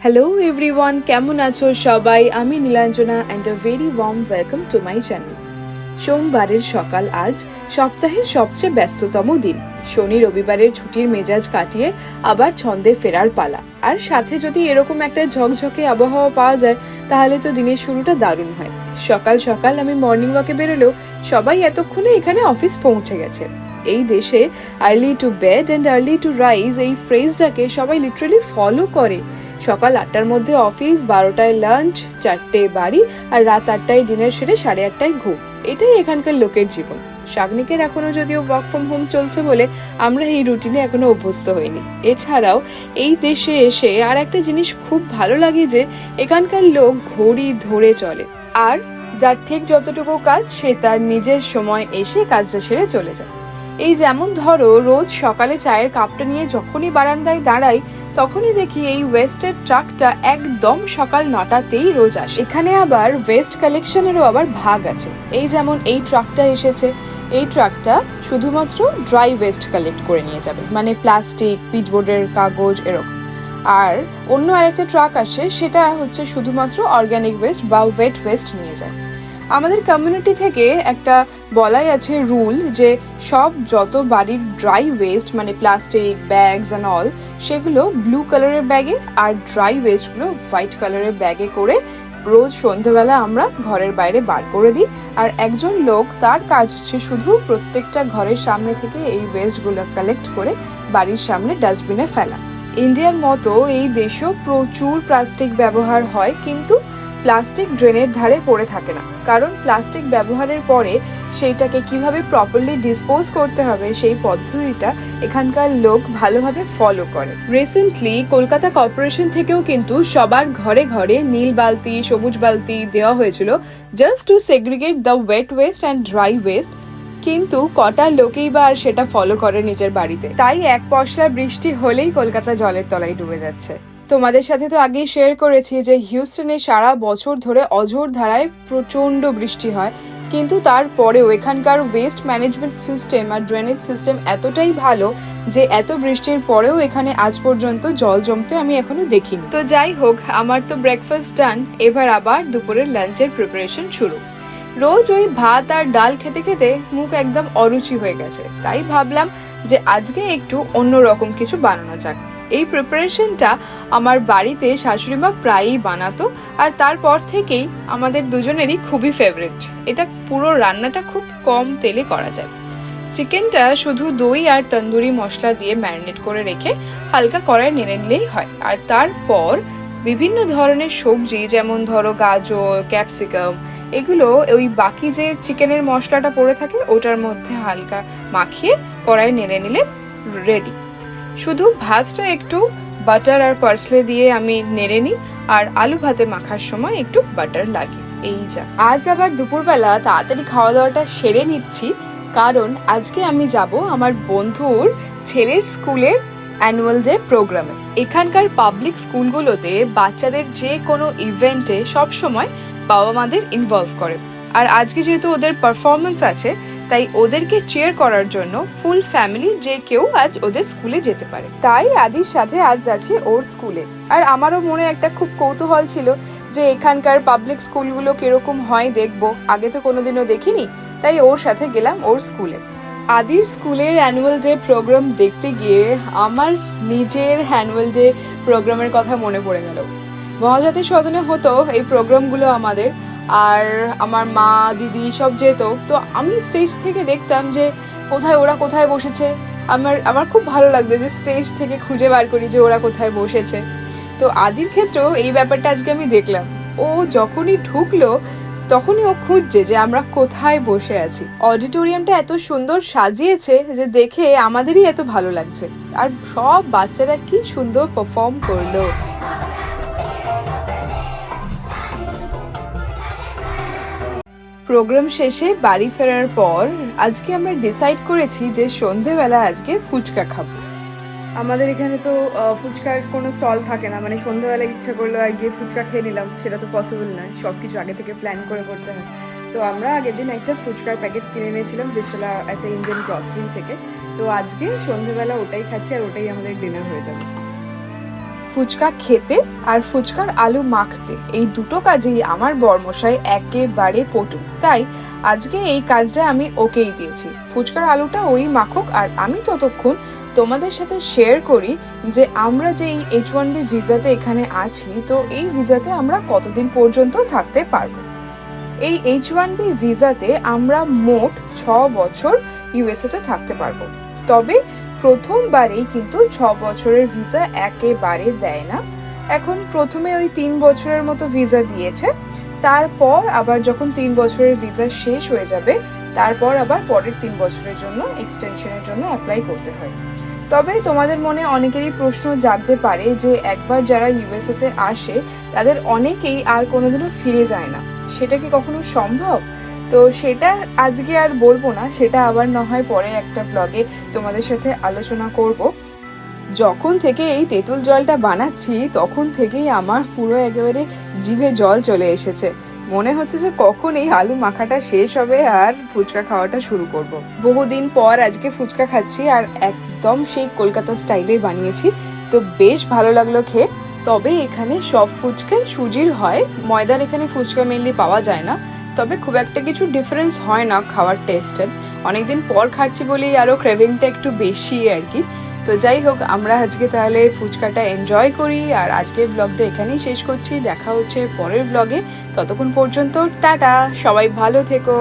Hello everyone কেমন আছো সবাই আমি Nilanjana and a very warm welcome to my channel সোমবারের সকাল আজ সপ্তাহের সবচেয়ে ব্যস্ততম দিন। শনি রবিবারের ছুটির মেজাজ কাটিয়ে আবার ছন্দে ফেরার পালা। আর সাথে যদি এরকম একটা ঝকঝকে আবহাওয়া পাওয়া যায়, তাহলে তো দিনের শুরুটা দারুণ হয়। সকাল সকাল আমি মর্নিং ওয়াকে বেরোলেও সবাই এতক্ষণে এখানে অফিস পৌঁছে গেছে। এই দেশে early to bed and early to rise এই ফ্রেজটাকে সবাই লিটারালি ফলো করে। সকাল আটটার মধ্যে অফিস বারোটায় লাঞ্চ চারটে বাড়ি আর রাত আটটায় ডিনার সেরে সাড়ে আটটায় ঘুম। এটাই এখানকার লোকের জীবন। শাগনিকের এখনও যদিও ওয়ার্ক ফ্রম হোম চলছে বলে আমরা এই রুটিনে এখনও অভ্যস্ত হইনি। এছাড়াও এই দেশে এসে আর একটা জিনিস খুব ভালো লাগে যে, এখানকার লোক ঘড়ি ধরে চলে। আর যার ঠিক যতটুকু কাজ, সে তার নিজের সময় এসে কাজটা সেরে চলে যায়। এই যেমন ধরো, রোজ সকালে চায়ের কাপটা নিয়ে যখনই বারান্দায় দাঁড়াই, তখনই দেখি এই ওয়েস্টের ট্রাকটা একদম সকাল নটাতেই রোজ আসে। এখানে আবার ওয়েস্ট কালেকশনেরও আবার ভাগ আছে। এই যেমন এই ট্রাকটা এসেছে, এই ট্রাকটা শুধুমাত্র ড্রাই ওয়েস্ট কালেক্ট করে নিয়ে যাবে মানে প্লাস্টিক পিটবোর্ডের কাগজ, এরকম। আর অন্য আরেকটা ট্রাক আসে, সেটা হচ্ছে শুধুমাত্র অর্গানিক ওয়েস্ট বা ওয়েট ওয়েস্ট নিয়ে যায়। আমাদের কমিউনিটি থেকে একটা বলাই আছে রুল যে সব যত বাড়ির ড্রাই ওয়েস্ট মানে প্লাস্টিক ব্যাগস অ্যান্ড অল সেগুলো ব্লু কালারের ব্যাগে আর ড্রাই ওয়েস্টগুলো হোয়াইট কালারের ব্যাগে করে রোজ সন্ধ্যেবেলা আমরা ঘরের বাইরে বার করে দিই। আর একজন লোক তার কাজ হচ্ছে শুধু প্রত্যেকটা ঘরের সামনে থেকে এই ওয়েস্টগুলো কালেক্ট করে বাড়ির সামনে ডাস্টবিনে ফেলা। ইন্ডিয়ার মতো এই দেশেও প্রচুর প্লাস্টিক ব্যবহার হয়, কিন্তু প্লাস্টিক ড্রেনের ধারে পড়ে থাকে না। কারণ প্লাস্টিক ব্যবহারের পরে সেইটাকে কীভাবে প্রপারলি ডিসপোজ করতে হবে সেই পদ্ধতিটা এখানকার লোক ভালোভাবে ফলো করে। রিসেন্টলি কলকাতা কর্পোরেশন থেকেও কিন্তু সবার ঘরে ঘরে নীল বালতি, সবুজ বালতি দেওয়া হয়েছিল just to segregate the wet waste and dry waste কিন্তু কটা লোকেই বা আর সেটা ফলো করে নিজের বাড়িতে। তাই এক পশলা বৃষ্টি হলেই কলকাতা জলের তলায় ডুবে যাচ্ছে। তোমাদের সাথে তো আগেই শেয়ার করেছি যে হিউস্টনে সারা বছর ধরে অঝোর ধারায় প্রচণ্ড বৃষ্টি হয়। কিন্তু তারপরেও এখানকার ওয়েস্ট ম্যানেজমেন্ট সিস্টেম আর ড্রেনেজ সিস্টেম এতটাই ভালো যে এত বৃষ্টির পরেও এখানে আজ পর্যন্ত জল জমতে আমি এখনও দেখিনি। তো যাই হোক, আমার তো ব্রেকফাস্ট ডান এবার আবার দুপুরের লাঞ্চের প্রিপারেশন শুরু। রোজ ওই ভাত আর ডাল খেতে খেতে মুখ একদম অরুচি হয়ে গেছে। তাই ভাবলাম যে আজকে একটু অন্যরকম কিছু বানানো যাক। এই প্রিপারেশনটা আমার বাড়িতে শাশুড়িমা প্রায়ই বানাতো আর তারপর থেকেই আমাদের দুজনেরই খুবই ফেভারিট এটা পুরো রান্নাটা খুব কম তেলে করা যায়। চিকেনটা শুধু দই আর তন্দুরি মশলা দিয়ে ম্যারিনেট করে রেখে হালকা কড়াই নেড়ে নিলেই হয়। আর তারপর বিভিন্ন ধরনের সবজি, যেমন ধরো গাজর ক্যাপসিকাম এগুলো ওই বাকি যে চিকেনের মশলাটা পড়ে থাকে, ওটার মধ্যে হালকা মাখিয়ে কড়াই নেড়ে নিলে রেডি শুধু ভাতটা একটু বাটার আর পার্সলে দিয়ে আমি নেড়ে নিই, আর আলু ভাতে মাখার সময় একটু বাটার লাগে। এই যা। আজ আবার দুপুরবেলা তাড়াতাড়ি খাওয়া দাওয়াটা সেরে নিচ্ছি, কারণ আজকে আমি যাব আমার বন্ধুর ছেলের স্কুলের অ্যানুয়াল ডে প্রোগ্রামে এখানকার পাবলিক স্কুলগুলোতে বাচ্চাদের যে কোনো ইভেন্টে সবসময় বাবা মাদের ইনভলভ করে। আর আজকে যেহেতু ওদের পারফরমেন্স আছে তাই ওদেরকে চেয়ার করার জন্য ফুল ফ্যামিলি যে কেউ আজ ওদের স্কুলে যেতে পারে। তাই আদির সাথে আজ যাচ্ছে ওর স্কুলে আর আমারও মনে একটা খুব কৌতূহল ছিল যে এখানকার পাবলিক স্কুলগুলো কীরকম হয় দেখব। আগে তো কোনোদিনও দেখিনি, তাই ওর সাথে গেলাম ওর স্কুলে আদির স্কুলের অ্যানুয়াল ডে প্রোগ্রাম দেখতে গিয়ে আমার নিজের অ্যানুয়াল ডে প্রোগ্রামের কথা মনে পড়ে গেল। মহাজাতি সদনে হতো এই প্রোগ্রামগুলো আমাদের। আর আমার মা, দিদি সব যেত। তো আমি স্টেজ থেকে দেখতাম যে কোথায় ওরা কোথায় বসেছে। আমার আমার খুব ভালো লাগতো যে স্টেজ থেকে খুঁজে বার করি যে ওরা কোথায় বসেছে। তো আদির ক্ষেত্রেও এই ব্যাপারটা আজকে আমি দেখলাম। ও যখনই ঢুকলো, তখনই ও খুঁজছে যে আমরা কোথায় বসে আছি। অডিটোরিয়ামটা এত সুন্দর সাজিয়েছে যে দেখে আমাদেরই এত ভালো লাগছে। আর সব বাচ্চারা কি সুন্দর পারফর্ম করল। প্রোগ্রাম শেষে বাড়ি ফেরার পর আজকে আমরা ডিসাইড করেছি যে সন্ধেবেলা আজকে ফুচকা খাব। আমাদের এখানে তো ফুচকার কোনো স্টল থাকে না। মানে সন্ধ্যাবেলা ইচ্ছা করল আর গিয়ে ফুচকা খেয়ে নিলাম। সেটা তো পসিবল নয়। সব কিছু আগে থেকে প্ল্যান করে করতে হয়। তো আমরা আগের দিন একটা ফুচকার প্যাকেট কিনে নিয়েছিলাম বিশালা একটা ইন্ডিয়ান গ্রসারি থেকে। তো আজকে সন্ধেবেলা ওটাই খাচ্ছি আর ওটাই আমাদের ডিনার হয়ে যাবে। ফুচকা খেতে আর ফুচকার আলু মাখতে। এই দুটো কাজেই আমার বর্মশাই একেবারে পটু। তাই আজকে এই কাজটা আমি ওকেই দিয়েছি। ফুচকার আলুটা ওই মাখুক আর আমি ততক্ষণ তোমাদের সাথে শেয়ার করি যে আমরা যে এই এইচ ওয়ান বি ভিসাতে এখানে আছি, তো এই ভিসাতে আমরা কতদিন পর্যন্ত থাকতে পারব? এই এইচ ওয়ান বি ভিসাতে আমরা মোট ছ বছর ইউএসএতে থাকতে পারব। তবে প্রথমবারেই কিন্তু ছ বছরের ভিসা একেবারে দেয় না। এখন প্রথমে ওই তিন বছরের মতো ভিসা দিয়েছে। তারপর আবার যখন তিন বছরের ভিসা শেষ হয়ে যাবে, তারপর আবার পরের তিন বছরের জন্য এক্সটেনশনের জন্য অ্যাপ্লাই করতে হয়। তবে তোমাদের মনে অনেকেরই প্রশ্ন জাগতে পারে যে একবার যারা ইউএসএতে আসে, তাদের অনেকেই আর কোনোদিনও ফিরে যায় না। সেটা কি কখনো সম্ভব? তো সেটা আজকে আর বলব না, সেটা আবার না হয় পরে একটা ব্লগে তোমাদের সাথে আলোচনা করব। যখন থেকে এই তেঁতুল জলটা বানাচ্ছি, তখন থেকেই আমার পুরো একেবারে জিভে জল চলে এসেছে। মনে হচ্ছে যে কখন এই আলু মাখাটা শেষ হবে আর ফুচকা খাওয়াটা শুরু করব। বহুদিন পর আজকে ফুচকা খাচ্ছি আর একদম সেই কলকাতা স্টাইলে বানিয়েছি। তো বেশ ভালো লাগল খেয়ে। তবে এখানে সব ফুচকাই সুজির হয়। ময়দার এখানে ফুচকা মেনলি পাওয়া যায় না। তবে খুব একটা কিছু ডিফারেন্স হয় না খাওয়ার টেস্টে অনেকদিন পর খাচ্ছি বলেই আরও ক্রেভিংটা একটু বেশি আর কি। তো যাই হোক, আমরা আজকে তাহলে ফুচকাটা এনজয় করি আর আজকের ভ্লগটা এখানেই শেষ করছি। দেখা হচ্ছে পরের ভ্লগে ততক্ষণ পর্যন্ত টাটা, সবাই ভালো থেকো।